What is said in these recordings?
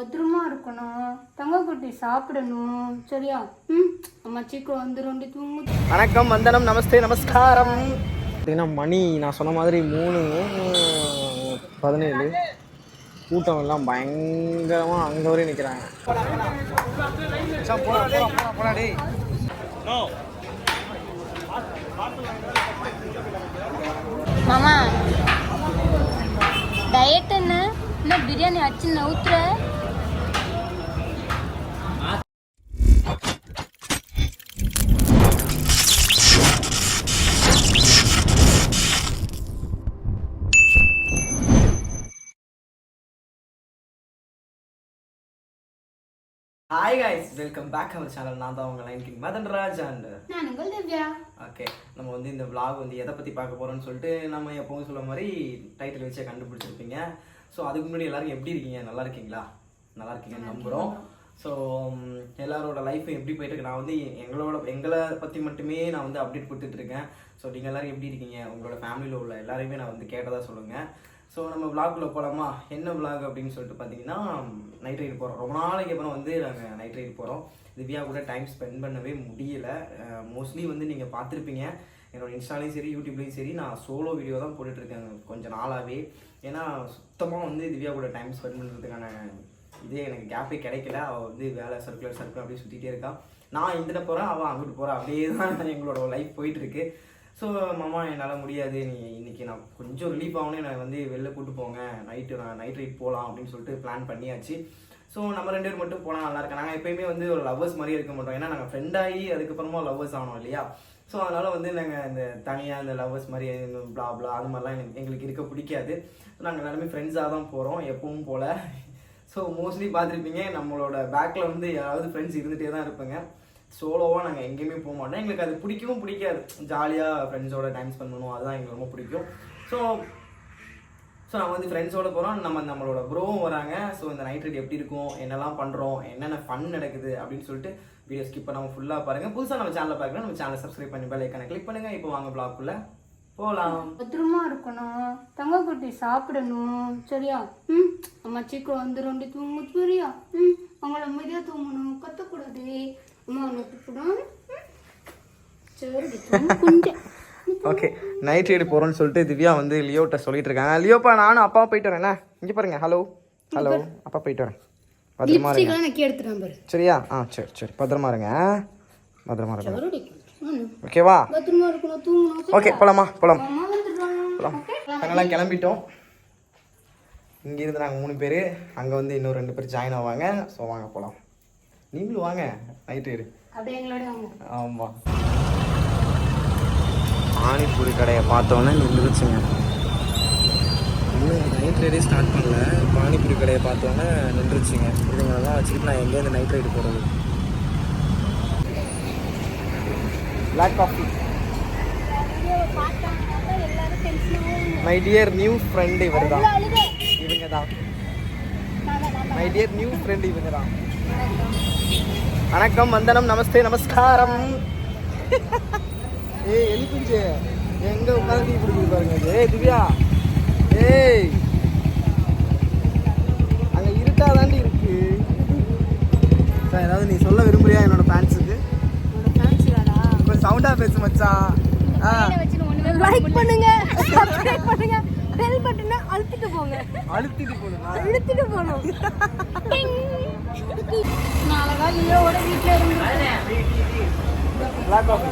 பத்திரமா இருக்கணும். தங்கக்குட்டி சாப்பிடணும். சரியா? ம் அம்மா சீக்கிரம் வந்துடும் தூங்கு. வணக்கம் வந்தனம் நமஸ்தே நமஸ்காரம். பார்த்தீங்கன்னா மணி நான் சொன்ன மாதிரி மூணு பதினேழு. கூட்டம் எல்லாம் பயங்கரமாக அங்கே வரையும் நிற்கிறாங்க மாமா டயட் என்ன? என்ன பிரியாணி அச்சு நவுத்துற? Hi guys welcome back our channel நான் தான் உங்கள் line king Madan Raj and நான் உங்கள் திவ்யா. ஓகே நம்ம வந்து இந்த vlog வந்து எதை பற்றி பார்க்க போகிறோம்னு சொல்லிட்டு நம்ம எப்பவும் சொல்ல மாதிரி டைட்டில் வச்சே கண்டுபிடிச்சிருப்பீங்க. ஸோ அதுக்கு முன்னாடி எல்லாரும் எப்படி இருக்கீங்க? நல்லா இருக்கீங்களா? நல்லா இருக்கீங்கன்னு நம்புகிறோம் ஸோ எல்லாரோட லைஃப் எப்படி போயிட்டு இருக்கு? நான் வந்து எங்களோட எங்களை பற்றி மட்டுமே நான் வந்து அப்டேட் கொடுத்துட்டு இருக்கேன். ஸோ நீங்கள் எல்லாரும் எப்படி இருக்கீங்க? உங்களோட ஃபேமிலியில் உள்ள எல்லாரையுமே நான் வந்து கேட்டதாக சொல்லுங்கள் ஸோ நம்ம விளாக்குள்ளே போகலாமா என்ன விளாக் அப்படின்னு சொல்லிட்டு பார்த்தீங்கன்னா நைட் ரைடு போகிறோம் ரொம்ப நாளைக்கு அப்புறம் வந்து நாங்கள் நைட் ரைடு போகிறோம் திவ்யா கூட டைம் ஸ்பெண்ட் பண்ணவே முடியலை. மோஸ்ட்லி வந்து நீங்கள் பார்த்துருப்பீங்க. என்னோட இன்ஸ்டாலையும் சரி யூடியூப்லேயும் சரி நான் சோலோ வீடியோ தான் போட்டுட்ருக்கேன் இருக்கேன் நாளாகவே ஏன்னா சுத்தமாக வந்து திவ்யா கூட டைம் ஸ்பெண்ட் பண்ணுறதுக்கான இதே எனக்கு கேப்பே கிடைக்கல. அவள் வந்து வேலை சர்க்குலர் சர்க்குலர் அப்படியே சுற்றிட்டே இருக்கா. நான் இந்திட்ட போகிறேன் அவள் அங்கிட்டு போகிறா அப்படியே தான் எங்களோட லைஃப் போயிட்டுருக்கு ஸோ மாமா என்னால் முடியாது. நீ இன்னைக்கு நான் கொஞ்சம் ரிலீஃப் ஆகணும் நான் வந்து வெளில கூட்டு போங்க. நைட்டு நான் நைட் ரைட் போகலாம் அப்படின்னு சொல்லிட்டு பிளான் பண்ணியாச்சு. ஸோ நம்ம ரெண்டு பேர் மட்டும் போனால் நல்லா இருக்கு நாங்கள் எப்பயுமே வந்து ஒரு லவ்வர்ஸ் மாதிரி இருக்க மாட்டோம். ஏன்னா நாங்கள் ஃப்ரெண்டாகி அதுக்கப்புறமா லவ்வர்ஸ் ஆனோம் இல்லையா? ஸோ அதனால் வந்து நாங்கள் இந்த தனியாக இந்த லவ்வர்ஸ் மாதிரி ப்ளா ப்ளா அது மாதிரிலாம் எனக்கு எங்களுக்கு இருக்க பிடிக்காது. நாங்கள் எல்லாருமே ஃப்ரெண்ட்ஸாக தான் போகிறோம் எப்பவும் போல். ஸோ மோஸ்ட்லி பார்த்துருப்பீங்க நம்மளோட பேக்கில் வந்து யாராவது ஃப்ரெண்ட்ஸ் இருந்துகிட்டே தான் இருப்பாங்க. சோலோவாக நாங்கள் எங்கேயுமே போக மாட்டோம். எங்களுக்கு அது பிடிக்கவும் பிடிக்காது. ஜாலியாக ஃப்ரெண்ட்ஸோட டைம் ஸ்பெண்ட் பண்ணுவோம். அதுதான் எங்களுக்கு ரொம்ப பிடிக்கும். ஸோ ஸோ நம்ம வந்து ஃப்ரெண்ட்ஸோட போகிறோம் நம்ம நம்மளோட ப்ரோவும் வராங்க. ஸோ இந்த நைட் ரைட் எப்படி இருக்கும்? என்னெல்லாம் பண்ணுறோம் என்னென்ன ஃபன் நடக்குது? அப்படின்னு சொல்லிட்டு வீடியோ ஸ்கிப் பண்ணாமல் ஃபுல்லாக பாருங்கள் புதுசாக நம்ம சேனலில் பார்க்கலாம் நம்ம சேனலை சப்ஸ்கிரைப் பண்ணி பெல் ஐக்கானை கிளிக் பண்ணுங்கள் இப்போ வாங்க பிளாக்குள்ளே போகலாம் பத்திரமா இருக்கணும். தங்கக்குட்டி சாப்பிடணும். சரியா? ம்? அம்மா சீக்கிரம் வந்துடும் தூங்கும் சரியா ம்? அவங்கள அமைதியாக தூங்கணும். கத்தக்கூடாது. ஓகே நைட் ரைடு போகிறோம்னு சொல்லிட்டு திவ்யா வந்து லியோட்ட சொல்லிட்டு இருக்காங்க. லியோப்பா நானும் அப்பா போயிட்டு வரேண்ணே இங்கே பாருங்க. ஹலோ ஹலோ அப்பா போயிட்டு வரேன். பத்திரமா இருங்க. சரியா? ஆ சரி சரி. பத்திரமா இருங்க. பத்திரமா இருங்க. ஓகேவா? ஓகே போலாமா? போலாம். போலாம். நாங்கெல்லாம் கிளம்பிட்டோம். இங்கேருந்து நாங்கள் மூணு பேர். அங்கே வந்து இன்னும் ரெண்டு பேர் ஜாயின் ஆவாங்க. ஸோ வாங்க போகலாம் நீங்களும் வாங்க. நைட் ரைடு அப்படியே எங்களோட வாங்க. ஆமாம் பானிபூரி கடையை பார்த்தோன்னே நின்றுச்சுங்க. இன்னும் நைட் ரைடே ஸ்டார்ட் பண்ணல. பானிபூரி கடையை பார்த்தோன்னே நின்றுச்சுங்க. இதுங்களெல்லாம் வச்சுக்கிட்டு நான் எங்கேருந்து நைட் ரைடு போகிறது black coffee my dear new friend இவர் தான் இவங்க தான் மை டியர் நியூ ஃப்ரெண்ட் இவங்க தான். வணக்கம் வந்தனம் நமஸ்தே நமஸ்காரம். ஏய் எலிக்குஞ்சு எங்க உட்காந்து டீ குடிக்குது பாருங்க. ஏய் திவ்யா. ஏய். அங்க இருட்டா தாண்டி இருக்கு. சார் ஏதாவது நீ சொல்ல விரும்புறியா என்னோட ஃபேன்ஸுக்கு கொஞ்சம் சவுண்டா பேசு மச்சான். லைக் பண்ணுங்க. சப்ஸ்கிரைப் பண்ணுங்க. பெல் பட்டனை அழுத்திட்டு போங்க. அழுத்திட்டு இழுத்துட்டு போகணும். வீட்டில் இருந்து பிளாக் காஃபி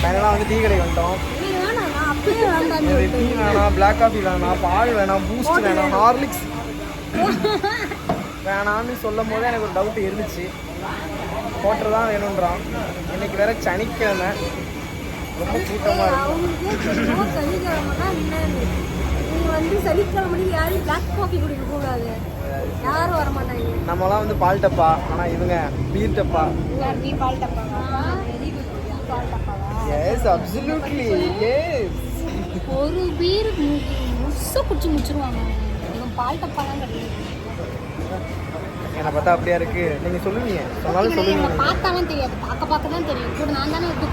ஃபைனலாக வந்து டீ கடைக்கு வந்துட்டோம். நீ வேணாம் நான் அப்படியே வேண்டாம் எனக்கு டீ வேணாம் பிளாக் காஃபி வேணாம் பால் வேணாம் பூஸ்ட் வேணாம் ஹார்லிக்ஸ் வேணாம்னு சொல்லும் போதே எனக்கு ஒரு டவுட் இருந்துச்சு. ஹோட்டல் தான் வேணுன்றான் இன்னைக்கு வேற சனிக்கிழமை. ரொம்ப கூட்டமாக அவங்களுக்கே சனிக்கிழமை தான் என்னன்னு நீங்க வந்து சனிக்கிழமை யாரும் பிளாக் காஃபி குடிக்க கூடாது. யாரும் வர மாட்டாங்க. நம்மலாம் வந்து பால் டப்பா ஆனால் இவங்க பீர் டப்பா. நீ பால் டப்பாவா? எஸ் அப்சல்யூட்லி எஸ் ஒரு பீர் முச குடிச்சு முடிச்சிருவாங்க. பால் டப்பாலாம் கிடையாது என்னை பார்த்தா அப்படியா இருக்கு? நீங்கள் சொல்லுவீங்க. சொன்னாலும் சொல்லுவீங்க. பார்த்தாலும் தெரியாது. பார்க்க பார்க்க தான் தெரியும். கூட நான் தானே எடுத்து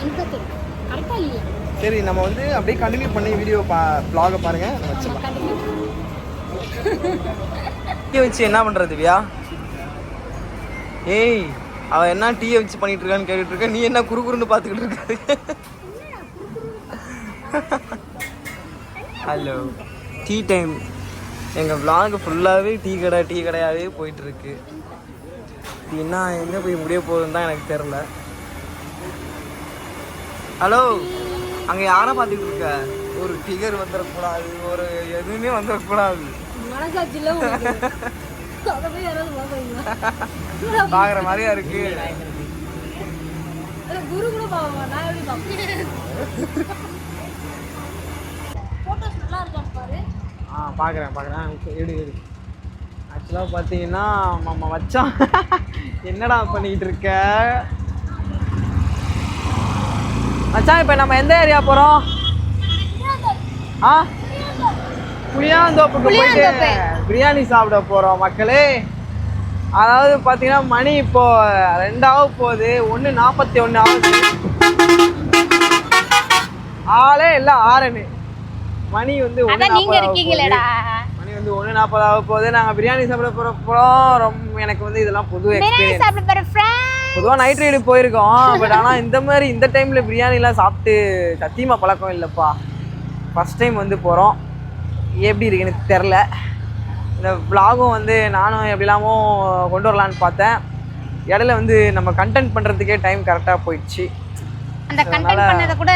கரெக்டா இல்லையா? சரி நம்ம வந்து அப்படியே கண்டினியூ பண்ணி வீடியோ பா ப்ளாகை பாருங்கள் வச்சிடலாம். டீயை வச்சு என்ன பண்ணுறது திவ்யா? ஏய் அவ என்ன டீயை வச்சு பண்ணிட்டு இருக்கான்னு கேட்டுட்டு இருக்க. நீ என்ன குறுகுறுன்னு பார்த்துக்கிட்டு இருக்க? ஹலோ டீ டைம் எங்கள் vlog ஃபுல்லாகவே டீ கடை டீ கடையாகவே போயிட்டுருக்கு என்ன எங்கே போய் முடிய போகுதுன்னு தான் எனக்கு தெரில ஹலோ அங்கே யாரை பார்த்துக்கிட்டு இருக்க? ஒரு டிகர் வந்துடக்கூடாது ஒரு எதுவுமே வந்துடக்கூடாது மனசாட்சியில் பார்க்குற மாதிரியா இருக்கு. குரு கூட பாவமா நான் எப்படி பார்ப்பேன்? ஃபோட்டோஸ் நல்லா இருக்கான்னு பாரு. ஆ பார்க்குறேன் பார்க்குறேன். எடு எடு ஆக்சுவலாக பார்த்தீங்கன்னா நம்ம மச்சான் என்னடா பண்ணிக்கிட்டு இருக்க? மச்சான் இப்போ நம்ம எந்த ஏரியா போகிறோம் ஆ? புளியாந்தோப்புக்கு போயிட்டு பிரியாணி சாப்பிட போகிறோம் மக்களே. அதாவது பார்த்தீங்கன்னா மணி இப்போ ரெண்டாவது போகுது. ஒன்று நாற்பத்தி ஒன்று ஆகுது. ஆளே இல்லை ஆறனு மணி வந்து மணி வந்து ஒன்று நாற்பது ஆக போகுது. நாங்கள் பிரியாணி சாப்பிட போகிற போகிறோம் ரொம்ப எனக்கு வந்து இதெல்லாம் புது எக்ஸ்பீரியன்ஸ் பொதுவாக நைட் ரைடு போயிருக்கோம். பட் ஆனால் இந்த மாதிரி இந்த டைமில் பிரியாணிலாம் சாப்பிட்டு சத்தியமாக பழக்கம் இல்லைப்பா. ஃபஸ்ட் டைம் வந்து போகிறோம் எப்படி இருக்கு எனக்கு தெரில இந்த vlog-உம் வந்து நானும் எப்படிலாமோ கொண்டு வரலான்னு பார்த்தேன். இடையில வந்து நம்ம கண்டென்ட் பண்ணுறதுக்கே டைம் கரெக்டாக போயிடுச்சு. அந்த கண்டென்ட் பண்ணதை கூட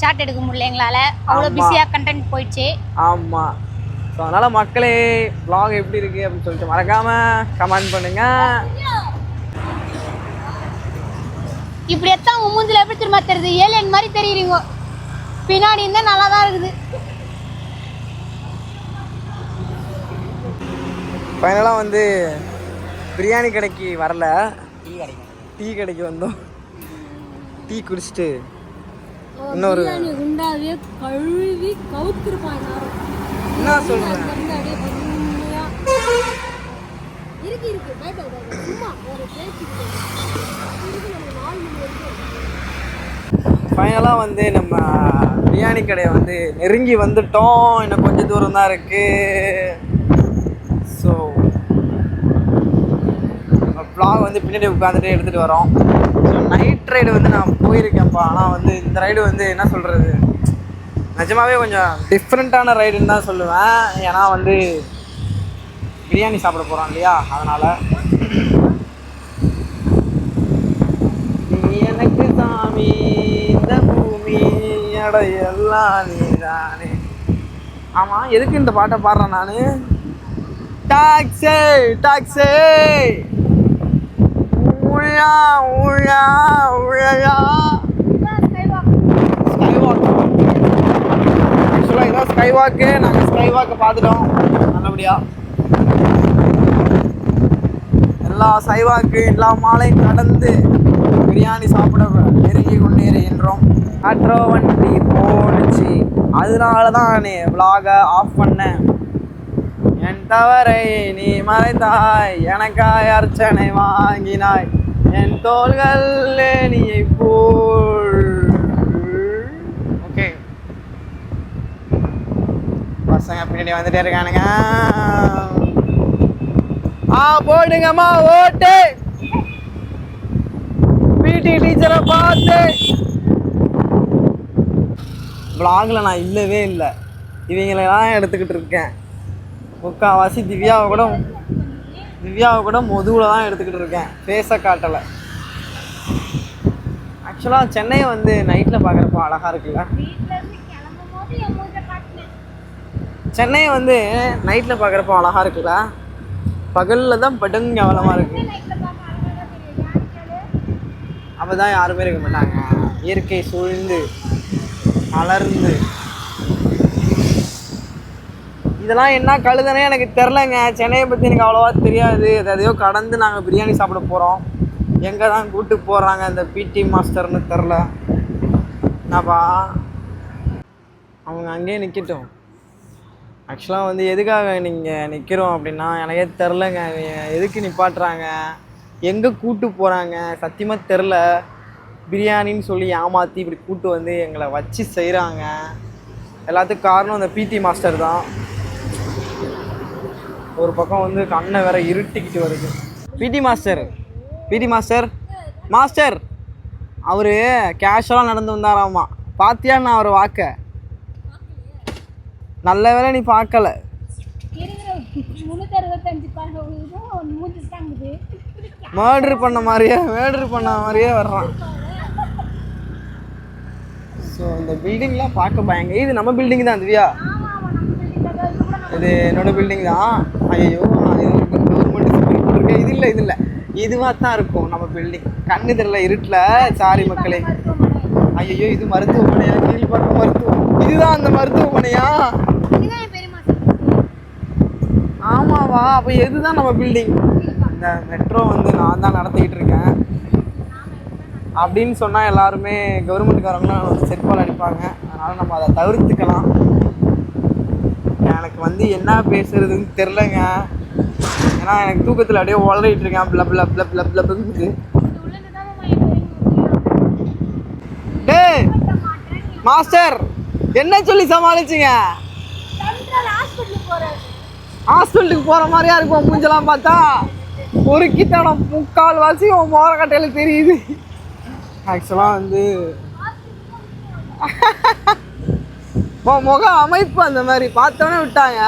ஷார்ட் எடுக்க முடியல எங்களால. அவ்வளோ ஆமா. பிஸியா கண்டென்ட் போயிடுச்சு. ஆமாம் ஸோ அதனால் மக்களே vlog எப்படி இருக்குது அப்படின்னு சொல்லிட்டு மறக்காமல் கமெண்ட் பண்ணுங்கள் இப்படி எத்தான் உங்க மூஞ்சில எப்படி திரும்ப தெரியுது? ஏலியன் மாதிரி தெரியுறீங்க. பின்னாடி இருந்தா நல்லா தான் இருக்குது. ஃபைனலாக வந்து பிரியாணி கடைக்கு வரல. டீ கடைக்கு டீ கடைக்கு வந்தோம். டீ குடிச்சிட்டு இன்னொரு குண்டாவே கழுவி கவுத்திருப்பாங்க. என்ன சொல்கிறேன் இருக்கு இருக்கு. பயப்படாத சும்மா ஒரு பேச்சுக்கு ஃபைனலாக வந்து நம்ம பிரியாணி கடையை வந்து நெருங்கி வந்துட்டோம். இன்னும் கொஞ்சம் தூரம் தான் இருக்குது ஸோ ப்ளாக் வந்து பின்னாடி உட்காந்துட்டு எடுத்துகிட்டு வரோம். ஸோ நைட் ரைடு வந்து நான் போயிருக்கேன்ப்பா. ஆனால் வந்து இந்த ரைடு வந்து என்ன சொல்கிறது நிஜமாகவே கொஞ்சம் டிஃப்ரெண்ட்டான ரைடுன்னு தான் சொல்லுவேன். ஏன்னா வந்து பிரியாணி சாப்பிட போகிறோம் இல்லையா? அதனால். நீ எனக்கு சாமி. எல்லாம் நீதானே. ஆமாம் எதுக்கு இந்த பாட்டை பாடுறேன் நான்? டாக்ஸே டாக்ஸே. உழா உழா ஊழா ஸ்கைவாக் ஆக்சுவலாக இதான் ஸ்கைவாக்கு நாங்கள் ஸ்கைவாக்கை பார்த்துட்டோம் நல்லபடியாக எல்லா சைவாக்கு எல்லா மாலையும் கடந்து பிரியாணி சாப்பிட நெருங்கி கொண்டே இருக்கின்றோம். ஆட்ரோ வண்டி போனுச்சு அதனால தான் நீ விலாகை ஆஃப் பண்ணேன் என் தவறை நீ மறைத்தாய். எனக்காய் அர்ச்சனை வாங்கினாய். என் தோள்கள் நீயை போல். ஓகே. பசங்க பின்னாடி வந்துட்டே இருக்கானுங்க. ஆ போடுங்கம்மா ஓட்டு. பிடி டீச்சரை பார்த்து. ப்ளாகில் நான் இல்லவே இல்லை. இவங்களெல்லாம் எடுத்துக்கிட்டு இருக்கேன். முக்கால்வாசி திவ்யாவை கூட திவ்யாவை கூட முதுகில் தான் எடுத்துக்கிட்டு இருக்கேன். ஃபேஸை காட்டலை. ஆக்சுவலாக சென்னையை வந்து நைட்டில் பார்க்குறப்போ அழகாக இருக்குல்ல? சென்னையை வந்து நைட்டில் பார்க்குறப்போ அழகாக இருக்குல்ல? பகலில் தான் படுங்க கவலமாக இருக்குது அப்போ தான் யாருமே இருக்க மாட்டாங்க. இயற்கை சூழ்ந்து அலர்ந்து இதெல்லாம் என்ன கழுதுனே எனக்கு தெரிலங்க சென்னையை பற்றி எனக்கு அவ்வளோவா தெரியாது. எதையோ கடந்து நாங்கள் பிரியாணி சாப்பிட போகிறோம் எங்கே தான் கூட்டு போகிறாங்க இந்த பிடி மாஸ்டர்னு தெரில என்னப்பா? அவங்க அங்கேயே நிற்கட்டும் ஆக்சுவலாக வந்து எதுக்காக நீங்கள் நிற்கிறோம் அப்படின்னா எனக்கே தெரிலங்க எதுக்கு நிப்பாட்டுறாங்க? எங்கே கூட்டு போகிறாங்க சத்தியமாக தெரில பிரியாணின்னு சொல்லி ஏமாற்றி இப்படி கூட்டு வந்து எங்களை வச்சு செய்கிறாங்க எல்லாத்துக்கும் காரணம் இந்த பிடி மாஸ்டர் தான். ஒரு பக்கம் வந்து கண்ணை வேற இருட்டிக்கிட்டு வருது. PT master PT master master அவர் கேஷுவலாக நடந்து வந்தாராமா. பாத்தியா நான் அவர் வாக்க? நல்ல வேலை நீ பார்க்கல மர்டர் பண்ண மாதிரியே மர்டர் பண்ண மாதிரியே வர்றான். ஸோ இந்த பில்டிங்லாம் பார்க்க பயங்க. இது நம்ம பில்டிங் தான் திவ்யா. இது என்னோட பில்டிங் தான். ஐயோ கவர்மெண்ட் போட்டிருக்கேன். இது இல்லை இது இல்லை. இதுவாக தான் இருக்கும் நம்ம பில்டிங் கண்ணு தெரியல இருட்டில். சாரி மக்களே. ஐயோ இது மருத்துவமனையா? கீழ்பட்ட மருத்துவம். இதுதான் அந்த மருத்துவமனையா? ஆமாவா? அப்போ எதுதான் நம்ம பில்டிங் இந்த மெட்ரோ வந்து நான் தான் நடத்திக்கிட்டு இருக்கேன். அப்படின்னு சொன்னால் எல்லாருமே கவர்மெண்ட்காரங்களாம் வந்து செருப்பால் அடிப்பாங்க. அதனால் நம்ம அதை தவிர்த்துக்கலாம். எனக்கு வந்து என்ன பேசுறதுன்னு தெரிலங்க ஏன்னா எனக்கு தூக்கத்தில் அப்படியே உளறிட்டு இருக்கேன். பிளப் பிளப் பிளப் பிளப் பிளப்ங்குது டேய் மாஸ்டர் என்ன சொல்லி சமாளிச்சிங்க? ஹாஸ்பிட்டலுக்கு போகிற மாதிரியா இருக்கும் மூஞ்செல்லாம் பார்த்தா? ஒரு கிட்டடம் முக்கால் வாசி உன் மோரக்கட்டையில் தெரியுது. ஆக்சுவலாக வந்து உன் முக அமைப்பு அந்த மாதிரி. பார்த்தோன்னே விட்டாங்க.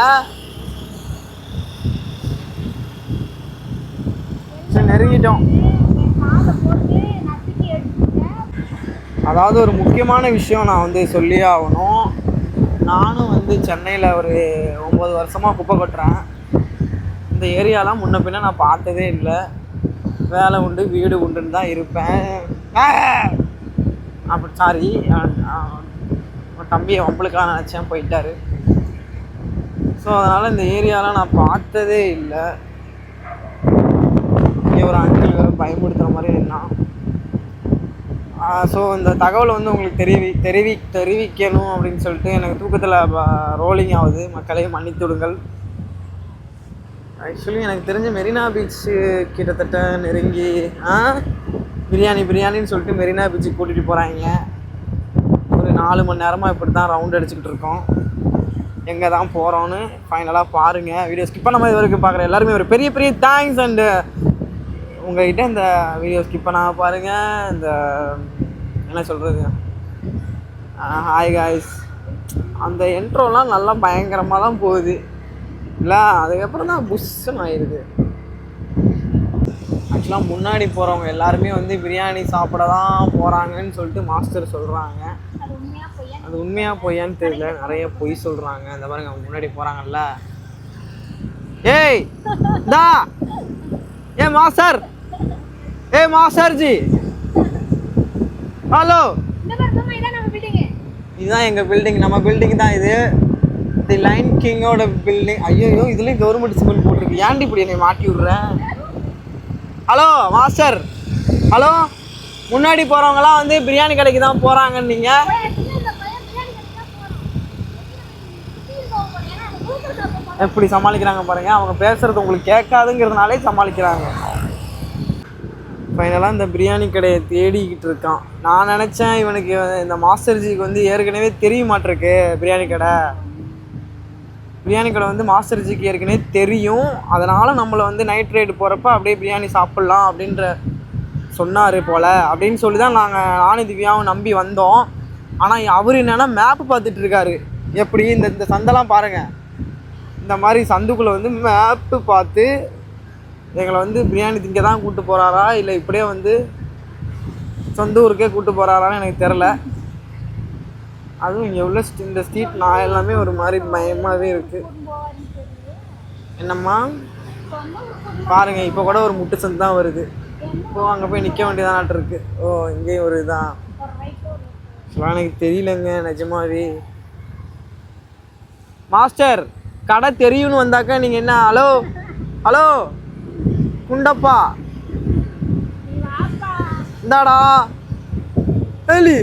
சரி நெருங்கிட்டோம். அதாவது ஒரு முக்கியமான விஷயம் நான் வந்து சொல்லியே ஆகணும். நானும் வந்து சென்னையில் ஒரு ஒம்பது வருஷமாக குப்பை கொட்டுறேன். இந்த ஏரியாலாம் முன்ன பின்ன நான் பார்த்ததே இல்லை. வேலை உண்டு வீடு உண்டுன்னு தான் இருப்பேன். அப்படி சாரி தம்பியை வம்பளுக்காக நினச்சேன் போயிட்டாரு. ஸோ அதனால் இந்த ஏரியாலாம் நான் பார்த்ததே இல்லை. இங்கே ஒரு அங்கிள் வேறு மாதிரி என்ன ஸோ இந்த தகவலை வந்து உங்களுக்கு தெரிவி தெரிவி தெரிவிக்கணும் அப்படின்னு சொல்லிட்டு எனக்கு தூக்கத்தில் ரோலிங் ஆகுது. மக்களை மன்னித்து விடுங்கள். ஆக்சுவலி எனக்கு தெரிஞ்ச மெரினா பீச் கிட்டத்தட்ட நெருங்கி ஆ? பிரியாணி பிரியாணின்னு சொல்லிட்டு மெரினா பீச்சுக்கு கூட்டிகிட்டு போகிறாங்க ஒரு நாலு மணி நேரமாக இப்படி தான் ரவுண்ட் அடிச்சுக்கிட்டு இருக்கோம். எங்கே தான் போகிறோன்னு ஃபைனலாக பாருங்கள் வீடியோ ஸ்கிப் பண்ண மாதிரி வரைக்கும் பார்க்குற எல்லாருமே ஒரு பெரிய பெரிய தேங்க்ஸ் அண்டு உங்ககிட்ட இந்த வீடியோ ஸ்கிப் பண்ணாமல் பாருங்கள் இந்த என்ன சொல்கிறது ஹாய் காய்ஸ் அந்த என்ட்ரோலாம் நல்லா பயங்கரமாக தான் போகுது. இல்லை அதுக்கப்புறம் தான் புஷ்ஷன் ஆயிடுது ஆக்சுவலாக முன்னாடி போகிறவங்க எல்லாருமே வந்து பிரியாணி சாப்பிட தான் போகிறாங்கன்னு சொல்லிட்டு மாஸ்டர் சொல்கிறாங்க அது உண்மையாக பொய்யான்னு தெரியல. நிறைய பொய் சொல்கிறாங்க இந்த அவங்க முன்னாடி போகிறாங்கல்ல ஏய் தா ஏ மாஸ்டர். ஏ மாஸ்டர் ஜி ஹலோ இதுதான் எங்கள் பில்டிங் நம்ம பில்டிங் தான் இது. தி லைன் கிங்கோட பில்டிங் ஐயோ இதுலேயும் கவர்மெண்ட் சிமெண்ட் போட்டிருக்கு. ஏன்டி இப்படி என்னை மாட்டி விட்றேன் ஹலோ மாஸ்டர் ஹலோ முன்னாடி போகிறவங்களாம் வந்து பிரியாணி கடைக்கு தான் போகிறாங்கன்னு நீங்கள் எப்படி சமாளிக்கிறாங்க பாருங்கள் அவங்க பேசுகிறது உங்களுக்கு கேட்காதுங்கிறதுனாலே சமாளிக்கிறாங்க. ஃபைனலாக இந்த பிரியாணி கடையை தேடிக்கிட்டு இருக்கான். நான் நினச்சேன் இவனுக்கு இந்த மாஸ்டர்ஜிக்கு வந்து ஏற்கனவே தெரிய மாட்டிருக்கு பிரியாணி கடை. பிரியாணி கடை வந்து மாஸ்டர் ஜிக்கு ஏற்கனவே தெரியும். அதனால் நம்மளை வந்து நைட் ரைடு போகிறப்ப அப்படியே பிரியாணி சாப்பிட்லாம் அப்படின்ற சொன்னார் போல். அப்படின்னு சொல்லி தான் நாங்கள் நானும் திவ்யாவும் நம்பி வந்தோம். ஆனால் அவர் என்னென்னா மேப்பு பார்த்துட்டு இருக்காரு. எப்படி இந்த இந்த சந்தெல்லாம் பாருங்கள் இந்த மாதிரி சந்துக்குள்ளே வந்து மேப்பு பார்த்து எங்களை வந்து பிரியாணி திங்க தான் கூப்பிட்டு போகிறாரா இல்லை இப்படியே வந்து சொந்த ஊருக்கே கூப்பிட்டு போகிறாரான்னு எனக்கு தெரில அதுவும் இங்கே உள்ள இந்த ஸ்ட்ரீட் நான் எல்லாமே ஒரு மாதிரி பயமாகவே இருக்குது என்னம்மா? பாருங்க இப்போ கூட ஒரு முட்டு சந்து தான் வருது. இப்போது அங்கே போய் நிற்க வேண்டியதானாட்டு இருக்கு. ஓ இங்கேயும் ஒரு இதான். சொல்லலாம் எனக்கு தெரியலங்க நிஜமாவே. மாஸ்டர் கடை தெரியும்னு வந்தாக்கா நீங்கள் என்ன ஹலோ? ஹலோ? குண்டப்பா? இந்தாடா. எலி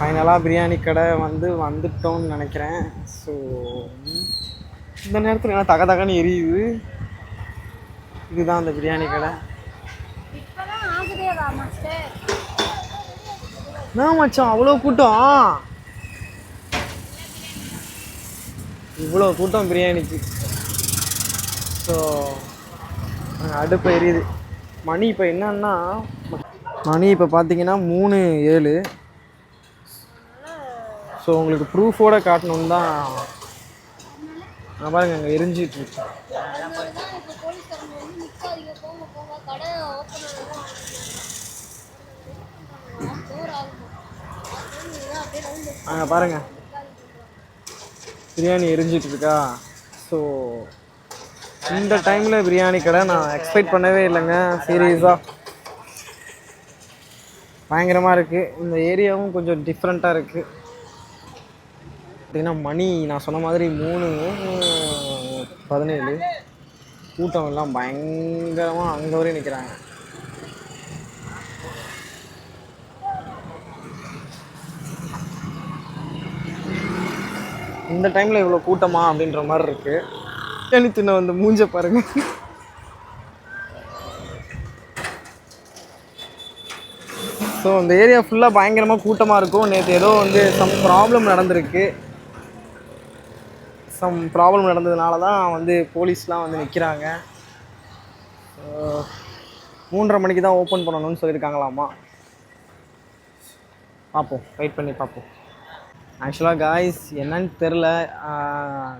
ஃபைனலாக பிரியாணி கடை வந்து வந்துட்டோம்னு நினைக்கிறேன். ஸோ இந்த நேரத்தில் என்ன தக தகன்னு எரியுது. இதுதான் அந்த பிரியாணி கடை. என்ன மச்சான் அவ்வளோ கூட்டம்? இவ்வளோ கூட்டம் பிரியாணிக்கு. ஸோ அடுப்பு எரியுது. மணி இப்போ என்னன்னா மணி இப்போ பார்த்தீங்கன்னா மூணு ஏழு. ஸோ உங்களுக்கு ப்ரூஃபோட காட்டணுன்னு தான் நான் பாருங்க அங்கே எரிஞ்சிட்டு இருக்கு. அங்கே பாருங்க. பிரியாணி எரிஞ்சிட்டு இருக்கா? ஸோ இந்த டைமில் பிரியாணி கடை நான் எக்ஸ்பெக்ட் பண்ணவே இல்லைங்க. சீரியஸாக பயங்கரமாக இருக்குது இந்த ஏரியாவும் கொஞ்சம் டிஃப்ரெண்ட்டாக இருக்குது பார்த்திங்கன்னா மணி நான் சொன்ன மாதிரி மூணு பதினேழு. கூட்டம் எல்லாம் பயங்கரமாக அங்கே வரையும் நிற்கிறாங்க இந்த டைமில் இவ்வளோ கூட்டமா அப்படின்ற மாதிரி இருக்கு. பிரியாணி வந்து மூஞ்ச பாருங்க. ஸோ அந்த ஏரியா ஃபுல்லாக பயங்கரமாக கூட்டமாக இருக்கும். நேற்று ஏதோ வந்து சம் ப்ராப்ளம் நடந்திருக்கு. சம் ப்ராப்ளம் நடந்ததுனால தான் வந்து போலீஸ்லாம் வந்து நிற்கிறாங்க மூன்றரை மணிக்கு தான் ஓப்பன் பண்ணணும்னு சொல்லியிருக்காங்களாமா? பார்ப்போம் வெயிட் பண்ணி பார்ப்போம் ஆக்சுவலாக காய்ஸ் என்னன்னு தெரில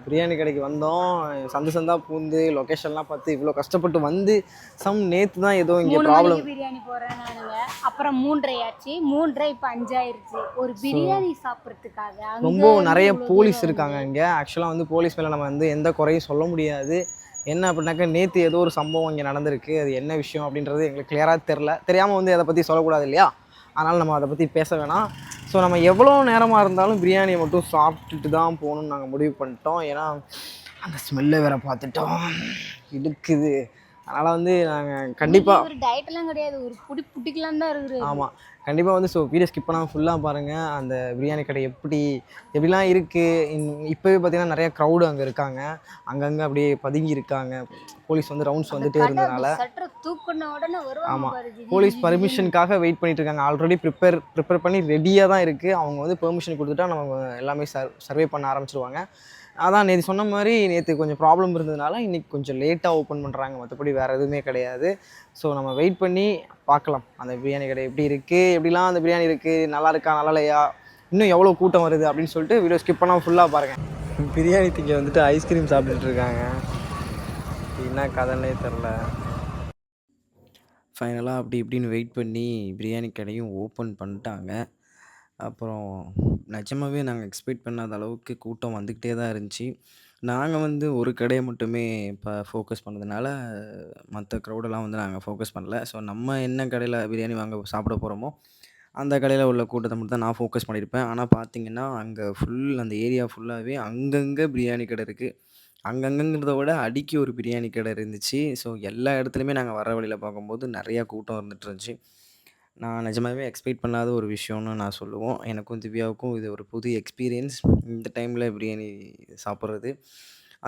பிரியாணி கடைக்கு வந்தோம். சந்து சந்தா பூந்து லொக்கேஷன்லாம் பார்த்து இவ்வளோ கஷ்டப்பட்டு வந்து சம் நேற்று தான் ஏதோ இங்கே ப்ராப்ளம் அப்புறம் மூன்றரை ஆச்சு மூன்றரை இப்ப அஞ்சாயிருச்சு. ஒரு பிரியாணி சாப்பிட்றதுக்காக. ரொம்ப நிறைய போலீஸ் இருக்காங்க இங்கே ஆக்சுவலாக வந்து போலீஸ் மேலே நம்ம வந்து எந்த குறையும் சொல்ல முடியாது. என்ன அப்படின்னாக்கா நேற்று ஏதோ ஒரு சம்பவம் இங்கே நடந்திருக்கு. அது என்ன விஷயம் அப்படின்றது எங்களுக்கு கிளியராக தெரில தெரியாமல் வந்து அதை பற்றி சொல்லக்கூடாது இல்லையா? அதனால் நம்ம அதை பற்றி பேச வேணாம். ஸோ நம்ம எவ்வளோ நேரமாக இருந்தாலும் பிரியாணியை மட்டும் சாப்பிட்டுட்டு தான் போகணும்னு நாங்கள் முடிவு பண்ணிட்டோம். ஏன்னா அந்த ஸ்மெல்லை வேற பார்த்துட்டோம். இடுக்குது அதனால் வந்து நாங்கள் கண்டிப்பாக ஒரு டயட் எல்லாம் கிடையாது. ஒரு புடி புட்டிக்கலாம் தான் இருக்குது. ஆமாம் கண்டிப்பாக வந்து ஸோ வீடியோ ஸ்கிப் பண்ணாமல் ஃபுல்லாக பாருங்கள் அந்த பிரியாணி கடை எப்படி எப்படிலாம் இருக்குது இப்போவே பார்த்தீங்கன்னா நிறைய க்ரௌடு அங்கே இருக்காங்க. அங்கங்கே அப்படியே பதுங்கி இருக்காங்க. போலீஸ் வந்து ரவுண்ட்ஸ் வந்துட்டே இருந்ததுனால சட்டரை தூக்குன உடனே வருவாங்க ஆமா. பாரு ஜிஜி. போலீஸ் பர்மிஷனுக்காக வெயிட் பண்ணிட்டு இருக்காங்க ஆல்ரெடி ப்ரிப்பேர் ப்ரிப்பேர் பண்ணி ரெடியாக தான் இருக்குது அவங்க வந்து பெர்மிஷன் கொடுத்துட்டா நம்ம எல்லாமே சர் சர்வே பண்ண ஆரம்பிச்சிருவாங்க. அதான் நேற்று சொன்ன மாதிரி நேற்று கொஞ்சம் ப்ராப்ளம் இருந்ததுனால இன்றைக்கி கொஞ்சம் லேட்டாக ஓப்பன் பண்ணுறாங்க மற்றபடி வேறு எதுவுமே கிடையாது. ஸோ நம்ம வெயிட் பண்ணி பார்க்கலாம். அந்த பிரியாணி கடை எப்படி இருக்குது எப்படிலாம் அந்த பிரியாணி இருக்குது நல்லா இருக்கா? நல்லா இல்லையா? இன்னும் எவ்வளோ கூட்டம் வருது? அப்படின்னு சொல்லிட்டு வீடியோ ஸ்கிப் பண்ணாமல் ஃபுல்லாக பாருங்கள் பிரியாணி திங்க வந்துட்டு ஐஸ்கிரீம் சாப்பிட்டுட்டு இருக்காங்க. என்ன கதைன்னே தெரில. ஃபைனலாக அப்படி இப்படின்னு வெயிட் பண்ணி பிரியாணி கடையும் ஓப்பன் பண்ணிட்டாங்க. அப்புறம் நிஜமாகவே நாங்கள் எக்ஸ்பெக்ட் பண்ணாத அளவுக்கு கூட்டம் வந்துக்கிட்டே தான் இருந்துச்சு. நாங்கள் வந்து ஒரு கடையை மட்டுமே இப்போ ஃபோக்கஸ் பண்ணதுனால மற்ற க்ரௌடெல்லாம் வந்து நாங்கள் ஃபோக்கஸ் பண்ணல. ஸோ நம்ம என்ன கடையில் பிரியாணி வாங்க சாப்பிட போகிறோமோ அந்த கடையில் உள்ள கூட்டத்தை மட்டும் தான் நான் ஃபோக்கஸ் பண்ணியிருப்பேன். ஆனால் பார்த்தீங்கன்னா அங்கே ஃபுல் அந்த ஏரியா ஃபுல்லாகவே அங்கங்கே பிரியாணி கடை இருக்குது அங்கங்கங்கிறத விட அடிக்கி ஒரு பிரியாணி கடை இருந்துச்சு. ஸோ எல்லா இடத்துலையுமே நாங்கள் வர வழியில் பார்க்கும்போது நிறையா கூட்டம் இருந்துட்டு இருந்துச்சு நான் நிஜமாவே எக்ஸ்பெக்ட் பண்ணாத ஒரு விஷயம்னு நான் சொல்லுவோம். எனக்கும் திவ்யாவுக்கும் இது ஒரு புது எக்ஸ்பீரியன்ஸ். இந்த டைமில் பிரியாணி சாப்பிட்றது.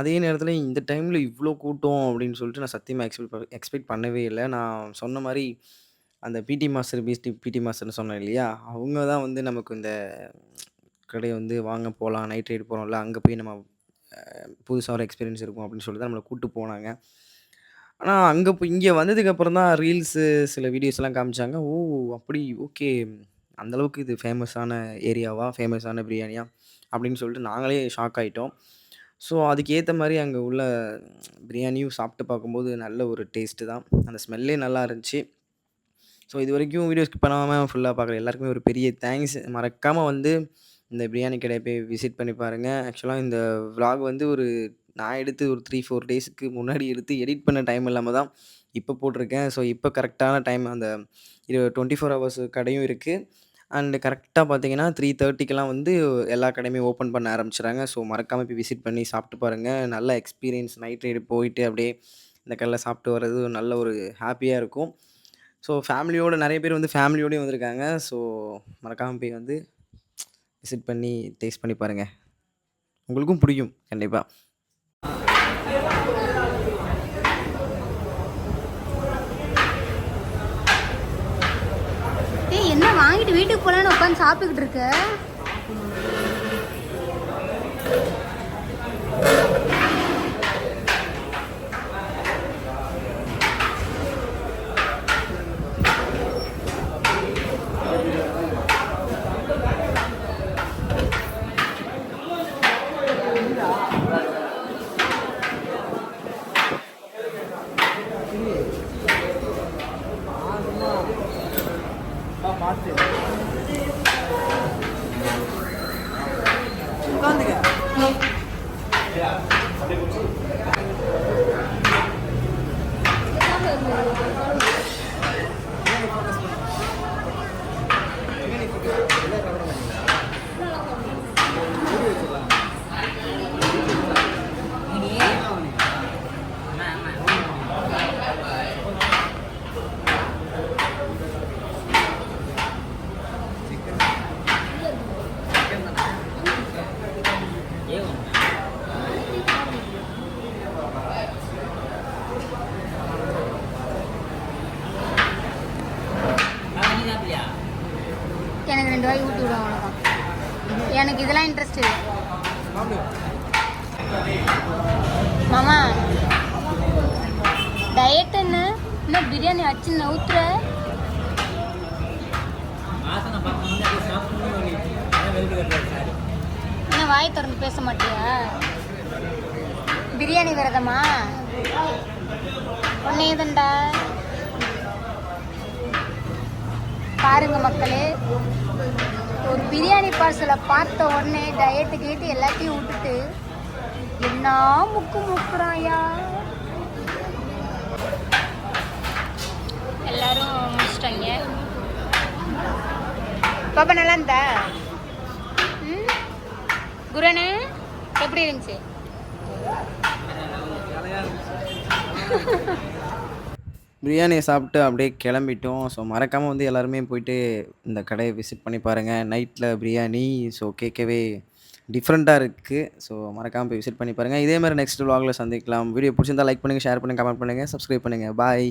அதே நேரத்தில் இந்த டைமில் இவ்வளோ கூட்டம் அப்படின்னு சொல்லிட்டு நான் சத்தியமாக எக்ஸ்பெக்ட் எக்ஸ்பெக்ட் பண்ணவே இல்லை. நான் சொன்ன மாதிரி அந்த பிடி மாஸ்டர் பிஸ்டி பிடி மாஸ்டர்னு சொன்னேன் இல்லையா? அவங்க தான் வந்து நமக்கு இந்த கடையை வந்து வாங்க போகலாம் நைட் ரைடு போகிறோம்ல அங்கே போய் நம்ம புதுசாக ஒரு எக்ஸ்பீரியன்ஸ் இருக்கும் அப்படின்னு சொல்லிட்டு தான் நம்மளை கூப்பிட்டு போனாங்க. ஆனால் அங்கே போய் இங்கே வந்ததுக்கப்புறம் தான் ரீல்ஸு சில வீடியோஸ்லாம் காமிச்சாங்க. ஓ அப்படி ஓகே அந்தளவுக்கு இது ஃபேமஸான ஏரியாவா ஃபேமஸான பிரியாணியா? அப்படின்னு சொல்லிட்டு நாங்களே ஷாக் ஆகிட்டோம் ஸோ அதுக்கு ஏற்ற மாதிரி அங்கே உள்ள பிரியாணியும் சாப்பிட்டு பார்க்கும்போது நல்ல ஒரு டேஸ்ட்டு தான். அந்த ஸ்மெல்லே நல்லா இருந்துச்சு. ஸோ இது வரைக்கும் வீடியோ ஸ்கிப் பண்ணாமல் ஃபுல்லாக பார்க்குற எல்லாருக்குமே ஒரு பெரிய தேங்க்ஸ் மறக்காமல் வந்து இந்த பிரியாணி கடையை போய் விசிட் பண்ணி பாருங்கள் ஆக்சுவலாக இந்த vlog வந்து ஒரு நான் எடுத்து ஒரு த்ரீ ஃபோர் டேஸ்க்கு முன்னாடி எடுத்து எடிட் பண்ண டைம் இல்லாமல் தான் இப்போ போட்டிருக்கேன். ஸோ இப்போ கரெக்டான டைம் அந்த இரு டுவெண்ட்டி ஃபோர் ஹவர்ஸ் கடையும் இருக்குது அண்டு கரெக்டாக பார்த்தீங்கன்னா த்ரீ தேர்ட்டிக்கெல்லாம் வந்து எல்லா கடையுமே ஓப்பன் பண்ண ஆரம்பிச்சிடுறாங்க ஸோ மறக்காமல் போய் விசிட் பண்ணி சாப்பிட்டு பாருங்கள் நல்ல எக்ஸ்பீரியன்ஸ் நைட் ரைடு போயிட்டு அப்படியே இந்த கடையில் சாப்பிட்டு வர்றது ஒரு நல்ல ஒரு ஹாப்பியாக இருக்கும். ஸோ ஃபேமிலியோட நிறைய பேர் வந்து ஃபேமிலியோடயும் வந்திருக்காங்க. ஸோ மறக்காமல் போய் வந்து விசிட் பண்ணி டேஸ்ட் பண்ணி பாருங்கள் உங்களுக்கும் பிடிக்கும் கண்டிப்பாக ஏய் என்ன வாங்கிட்டு வீட்டுக்கு போகலான்னு உட்காந்து சாப்பிட்டுக்கிட்டு இருக்க எனக்கு ரெண்டு வாய் ஊட்டி விடுவோம் அவ்வளோதான் எனக்கு இதெல்லாம் இன்ட்ரெஸ்ட் இல்லை மாமா டயட் என்ன இன்னும் பிரியாணி அச்சு நவுத்துற என்ன வாய் திறந்து பேச மாட்டியா பிரியாணி விரதமா உன்னையதண்டா பாருங்க மக்களே ஒரு பிரியாணி பார்சலை பார்த்த உடனே டயட்டு கேட்டு எல்லாத்தையும் விட்டுட்டு என்ன முக்கு முக்குறாயா? எல்லாரும் முடிச்சிட்டாங்க. பாப்பா நல்லா இருந்தா? ம்? குரணு எப்படி இருந்துச்சு? பிரியாணியை சாப்பிட்டு அப்படியே கிளம்பிட்டோம். ஸோ மறக்காமல் வந்து எல்லாருமே போயிட்டு இந்த கடையை விசிட் பண்ணி பாருங்கள் நைட்டில் பிரியாணி ஸோ கேட்கவே டிஃப்ரெண்ட்டாக இருக்குது ஸோ மறக்காமல் போய் விசிட் பண்ணி பாருங்கள் இதே மாதிரி நெக்ஸ்ட் vlogல சந்திக்கலாம். வீடியோ பிடிச்சிருந்தா லைக் பண்ணுங்கள் ஷேர் பண்ணுங்கள் கமெண்ட் பண்ணுங்கள் சப்ஸ்கிரைப் பண்ணுங்கள் பாய்